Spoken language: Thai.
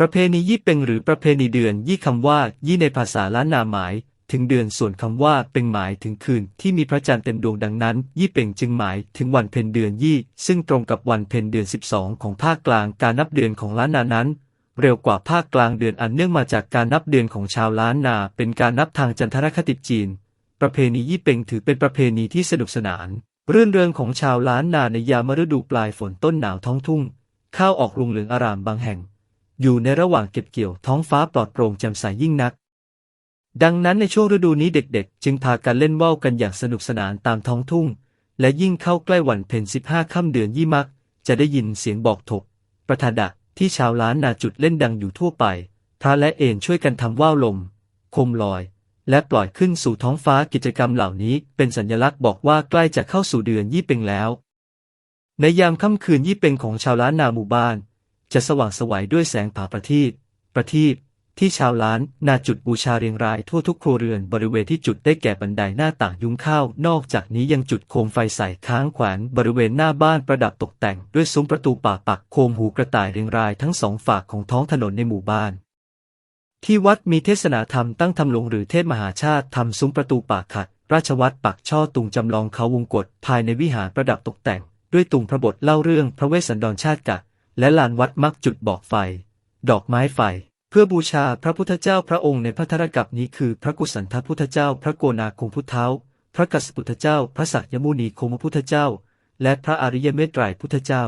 ประเพณียี่เปงหรือประเพณีเดือนยี่คำว่า ยี่ในภาษาล้านนาหมาย ถึงเดือนส่วนคำว่าเป็นหมายถึงคืนที่มีพระจันทร์เต็มดวงดังนั้น ยี่เป่งจึงหมายถึงวันเพ็ญเดือนยี่ ซึ่งตรงกับวันเพ็ญเดือน 12 ของภาคกลางการนับเดือนของล้านนานั้น เร็วกว่าภาคกลางเดือนอันเนื่องมาจากการนับเดือนของชาวล้านนา เป็นการนับทางจันทรคติจีน ประเพณียี่เป่งถือเป็นประเพณีที่สนุกสนานรื่นเริงของชาวล้านนาในยามฤดูปลายฝนต้นหนาวท้องทุ่ง ข้าวออกรุงเหลืองอารามบางแห่ง อยู่ในระหว่างเก็บเกี่ยวท้องฟ้าปลอดโปร่งแจ่มใสยิ่งนัก ดังนั้นในช่วงฤดูนี้เด็กๆ จึงพากันเล่นว่าวกันอย่างสนุกสนานตามท้องทุ่ง และยิ่งเข้าใกล้วันเพ็ญสิบห้าค่ำเดือนยี่มัก จะได้ยินเสียงบอกถก ประทาดะที่ชาวล้านนาจุดเล่นดังอยู่ทั่วไป พระและเอนช่วยกันทำว่าวลม คมลอย และปล่อยขึ้นสู่ท้องฟ้ากิจกรรมเหล่านี้ เป็นสัญลักษณ์บอกว่าใกล้จะเข้าสู่เดือนยี่เป็งแล้ว ในยามค่ำคืนยี่เป็งของชาวล้านนาหมู่บ้าน จะสว่างสวัยด้วยแสงผาประทีปประทีปที่ชาวล้านนาจุดบูชาเรียงรายทั่วทุกครัวเรือนบริเวณที่จุดได้แก่บันไดหน้าต่างยุ้งข้าว นอกจากนี้ยังจุดโคมไฟใส่ค้างแขวนบริเวณหน้าบ้านประดับตกแต่งด้วยซุ้มประตูป่าปักโคมหูกระต่ายเรียงรายทั้งสองฝากของท้องถนนในหมู่บ้าน ที่วัดมีเทศนาธรรมตั้งธรรมหลวงหรือเทศมหาชาติทำซุ้มประตูปากขัด ราชวัตรปักช่อตุงจำลองเขาวงกฏภายในวิหารประดับตกแต่ง ด้วยตุงพระบทเล่าเรื่องพระเวสสันดรชาติกะ และลานวัดมักจุดบอกไฟ ดอกไม้ไฟ เพื่อบูชาพระพุทธเจ้าพระองค์ในพระธรกับนี้คือ พระกุสันทพุทธเจ้า พระโกนาคงพุทธเท้าพระกัสสปุทธเจ้า พระสักยมุนีโคมพุทธเจ้า และพระอริยเมตไตรพุทธเจ้า